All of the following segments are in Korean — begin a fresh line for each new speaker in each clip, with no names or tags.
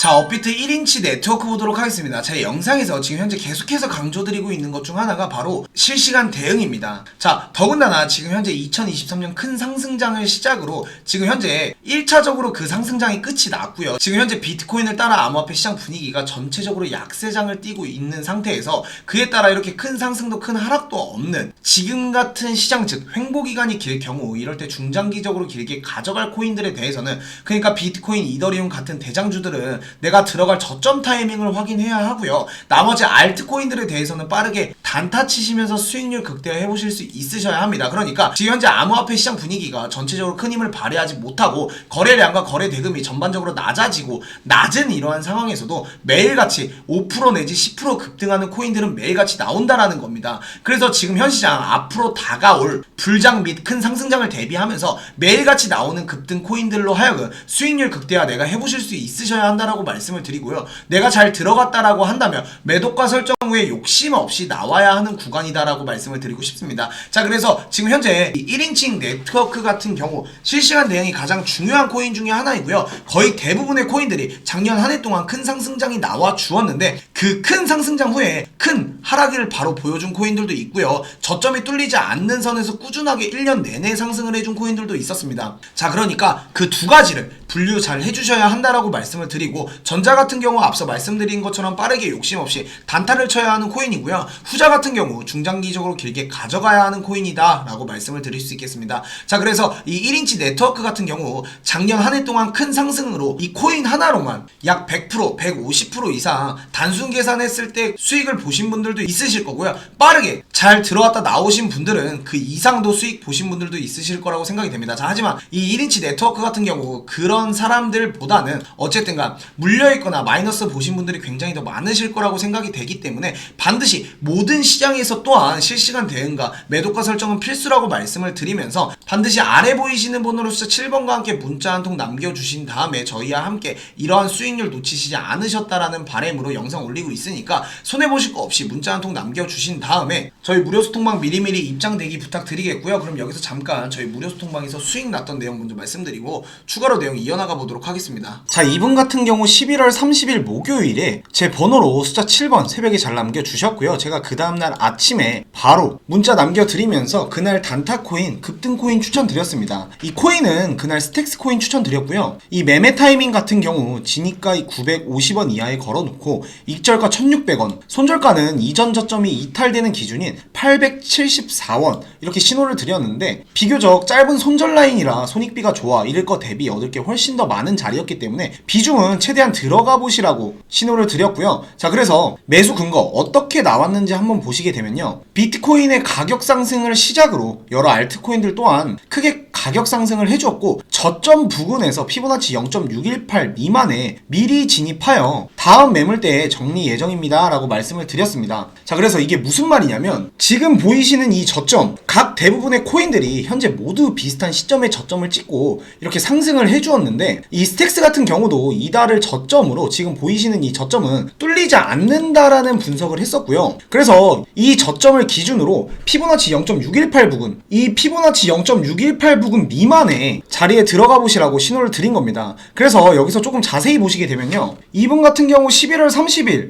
자, 업비트 1인치 네트워크 보도록 하겠습니다. 제 영상에서 지금 현재 계속해서 강조드리고 있는 것 중 하나가 바로 실시간 대응입니다. 자, 더군다나 지금 현재 2023년 큰 상승장을 시작으로 지금 현재 1차적으로 그 상승장이 끝이 났고요. 지금 현재 비트코인을 따라 암호화폐 시장 분위기가 전체적으로 약세장을 띠고 있는 상태에서 그에 따라 이렇게 큰 상승도 큰 하락도 없는 지금 같은 시장 즉 횡보 기간이 길 경우 이럴 때 중장기적으로 길게 가져갈 코인들에 대해서는 그러니까 비트코인, 이더리움 같은 대장주들은 내가 들어갈 저점 타이밍을 확인해야 하고요. 나머지 알트코인들에 대해서는 빠르게 단타 치시면서 수익률 극대화해 보실 수 있으셔야 합니다. 그러니까 지금 현재 암호화폐 시장 분위기가 전체적으로 큰 힘을 발휘하지 못하고 거래량과 거래 대금이 전반적으로 낮아지고 낮은 이러한 상황에서도 매일같이 5% 내지 10% 급등하는 코인들은 매일같이 나온다라는 겁니다. 그래서 지금 현 시장 앞으로 다가올 불장 및 큰 상승장을 대비하면서 매일같이 나오는 급등 코인들로 하여금 수익률 극대화 내가 해보실 수 있으셔야 한다라고 말씀을 드리고요. 내가 잘 들어갔다라고 한다면 매도가 설정 후에 욕심 없이 나와야 하는 구간이다라고 말씀을 드리고 싶습니다. 자, 그래서 지금 현재 이 1인칭 네트워크 같은 경우 실시간 대응이 가장 중요한 코인 중에 하나이고요. 거의 대부분의 코인들이 작년 한 해 동안 큰 상승장이 나와 주었는데 그 큰 상승장 후에 큰 하락을 바로 보여준 코인들도 있고요. 저점이 뚫리지 않는 선에서 꾸준하게 1년 내내 상승을 해준 코인들도 있었습니다. 자, 그러니까 그 두 가지를 분류 잘 해주셔야 한다라고 말씀을 드리고 전자 같은 경우 앞서 말씀드린 것처럼 빠르게 욕심 없이 단타를 쳐야 하는 코인이고요. 후자 같은 경우 중장기적으로 길게 가져가야 하는 코인이다라고 말씀을 드릴 수 있겠습니다. 자, 그래서 이 1인치 네트워크 같은 경우 작년 한 해 동안 큰 상승으로 이 코인 하나로만 약 100%, 150% 이상 단순 계산했을 때 수익을 보신 분들도 있으실 거고요. 빠르게 잘 들어왔다 나오신 분들은 그 이상도 수익 보신 분들도 있으실 거라고 생각이 됩니다. 자, 하지만 이 1인치 네트워크 같은 경우 그런 사람들보다는 어쨌든 간 물려있거나 마이너스 보신 분들이 굉장히 더 많으실 거라고 생각이 되기 때문에 반드시 모든 시장에서 또한 실시간 대응과 매도가 설정은 필수라고 말씀을 드리면서 반드시 아래 보이시는 번호로 숫자 7번과 함께 문자 한 통 남겨주신 다음에 저희와 함께 이러한 수익률 놓치시지 않으셨다라는 바램으로 영상 올리 고 있으니까 손해보실 거 없이 문자 한 통 남겨주신 다음에 저희 무료 소통방 미리미리 입장되기 부탁드리겠고요. 그럼 여기서 잠깐 저희 무료 소통방에서 수익 났던 내용 먼저 말씀드리고 추가로 내용 이어나가 보도록 하겠습니다. 자, 이분 같은 경우 11월 30일 목요일에 제 번호로 숫자 7번 새벽에 잘 남겨주셨고요. 제가 그 다음날 아침에 바로 문자 남겨드리면서 그날 단타 코인, 급등 코인 추천드렸습니다. 이 코인은 그날 스택스 코인 추천드렸고요. 이 매매 타이밍 같은 경우 진입가 950원 이하에 걸어놓고 익절가 1600원, 손절가는 이전 저점이 이탈되는 기준인 874원 이렇게 신호를 드렸는데 비교적 짧은 손절 라인이라 손익비가 좋아 이럴 거 대비 얻을 게 훨씬 더 많은 자리였기 때문에 비중은 최대한 들어가 보시라고 신호를 드렸고요. 자 그래서 매수 근거 어떻게 나왔는지 한번 보시게 되면요. 비트코인의 가격 상승을 시작으로 여러 알트코인들 또한 크게 가격 상승을 해주었고 저점 부근에서 피보나치 0.618 미만에 미리 진입하여 다음 매물대에 정리 예정입니다 라고 말씀을 드렸습니다 자 그래서 이게 무슨 말이냐면 지금 보이시는 이 저점 각 대부분의 코인들이 현재 모두 비슷한 시점에 저점을 찍고 이렇게 상승을 해주었는데 이 스택스 같은 경우도 이달을 저점으로 지금 보이시는 이 저점은 뚫리지 않는다라는 분석을 했었고요 그래서 이 저점을 기준으로 피보나치 0.618 부근 이 피보나치 0.618 부근 미만의 자리에 들어가 보시라고 신호를 드린 겁니다. 그래서 여기서 조금 자세히 보시게 되면요. 이분 같은 경우 11월 30일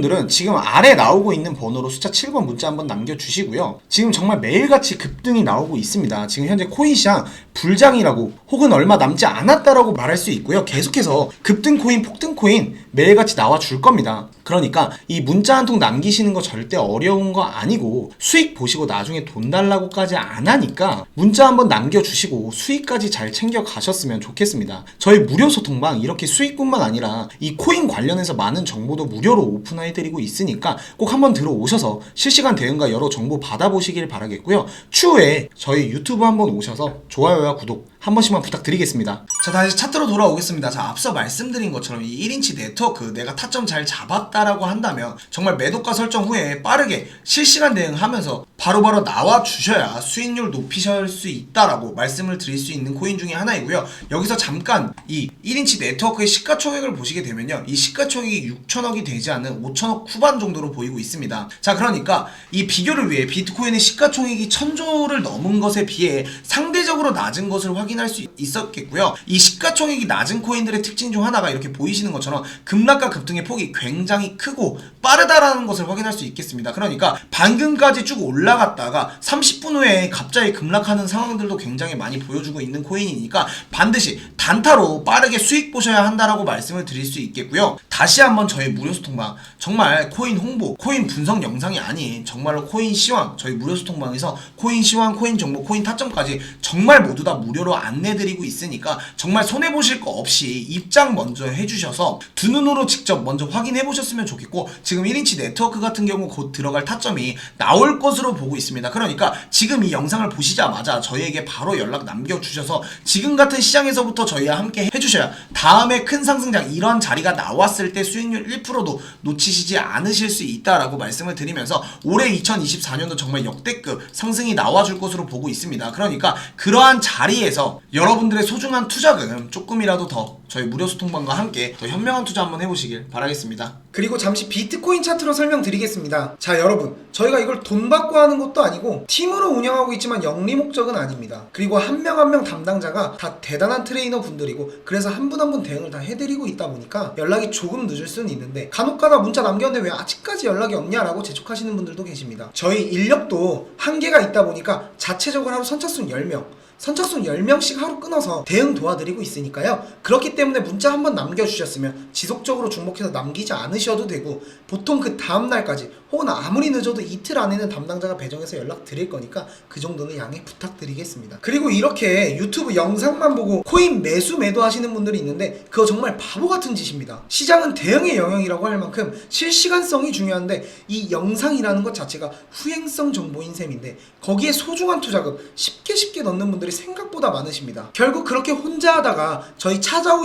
들은 지금 아래 나오고 있는 번호로 숫자 7번 문자 한번 남겨주시고요. 지금 정말 매일같이 급등이 나오고 있습니다. 지금 현재 코인 시장 불장이라고 혹은 얼마 남지 않았다라고 말할 수 있고요. 계속해서 급등 코인, 폭등 코인 매일같이 나와 줄 겁니다. 그러니까 이 문자 한 통 남기시는 거 절대 어려운 거 아니고 수익 보시고 나중에 돈 달라고까지 안 하니까 문자 한번 남겨주시고 수익까지 잘 챙겨 가셨으면 좋겠습니다. 저희 무료 소통방 이렇게 수익뿐만 아니라 이 코인 관련해서 많은 정보도 무료로 오픈해드리고 있으니까 꼭 한번 들어오셔서 실시간 대응과 여러 정보 받아보시길 바라겠고요. 추후에 저희 유튜브 한번 오셔서 좋아요 와 구독 한 번씩만 부탁드리겠습니다. 자 다시 차트로 돌아오겠습니다. 자 앞서 말씀드린 것처럼 이 1인치 네트워크 내가 타점 잘 잡았다라고 한다면 정말 매도가 설정 후에 빠르게 실시간 대응하면서 바로바로 나와 주셔야 수익률 높이실 수 있다라고 말씀을 드릴 수 있는 코인 중에 하나이고요. 여기서 잠깐 이 1인치 네트워크의 시가총액을 보시게 되면요. 이 시가총액이 6천억이 되지 않는 5천억 후반 정도로 보이고 있습니다. 자 그러니까 이 비교를 위해 비트코인의 시가총액이 천조를 넘은 것에 비해 상대적으로 낮은 것을 확인 할 수 있었겠고요. 이 시가총액이 낮은 코인들의 특징 중 하나가 이렇게 보이시는 것처럼 급락과 급등의 폭이 굉장히 크고 빠르다라는 것을 확인할 수 있겠습니다. 그러니까 방금까지 쭉 올라갔다가 30분 후에 갑자기 급락하는 상황들도 굉장히 많이 보여주고 있는 코인이니까 반드시 단타로 빠르게 수익 보셔야 한다라고 말씀을 드릴 수 있겠고요. 다시 한번 저희 무료 소통방 정말 코인 홍보, 코인 분석 영상이 아닌 정말로 코인 시황 저희 무료 소통방에서 코인 시황, 코인 정보, 코인 타점까지 정말 모두 다 무료로 안내드리고 있으니까 정말 손해 보실 거 없이 입장 먼저 해주셔서 두 눈으로 직접 먼저 확인해 보셨으면 좋겠고 지금 1인치 네트워크 같은 경우 곧 들어갈 타점이 나올 것으로 보고 있습니다. 그러니까 지금 이 영상을 보시자마자 저희에게 바로 연락 남겨주셔서 지금 같은 시장에서부터 저희와 함께 해주셔야 다음에 큰 상승장 이런 자리가 나왔을 때 수익률 1%도 놓치시지 않으실 수 있다라고 말씀을 드리면서 올해 2024년도 정말 역대급 상승이 나와줄 것으로 보고 있습니다. 그러니까 그러한 자리에서 여러분들의 소중한 투자금 조금이라도 더 저희 무료 소통방과 함께 더 현명한 투자 한번 해보시길 바라겠습니다.
그리고 잠시 비트코인 차트로 설명드리겠습니다. 자, 여러분. 저희가 이걸 돈 받고 하는 것도 아니고 팀으로 운영하고 있지만 영리 목적은 아닙니다. 그리고 한 명 한 명 담당자가 다 대단한 트레이너 분들이고 그래서 한 분 한 분 대응을 다 해드리고 있다 보니까 연락이 조금 늦을 수는 있는데 간혹가다 문자 남겼는데 왜 아직까지 연락이 없냐라고 재촉하시는 분들도 계십니다. 저희 인력도 한계가 있다 보니까 자체적으로 하루 선착순 10명 선착순 10명씩 하루 끊어서 대응 도와드리고 있으니까요. 그렇기 때문에 문자 한번 남겨주셨으면 지속적으로 중복해서 남기지 않으셔도 되고 보통 그 다음날까지 혹은 아무리 늦어도 이틀 안에는 담당자가 배정해서 연락 드릴 거니까 그 정도는 양해 부탁드리겠습니다. 그리고 이렇게 유튜브 영상만 보고 코인 매수 매도 하시는 분들이 있는데 그거 정말 바보 같은 짓입니다. 시장은 대응의 영역이라고 할 만큼 실시간성이 중요한데 이 영상이라는 것 자체가 후행성 정보인 셈인데 거기에 소중한 투자금 쉽게 쉽게 넣는 분들이 생각보다 많으십니다. 결국 그렇게 혼자 하다가 저희 찾아오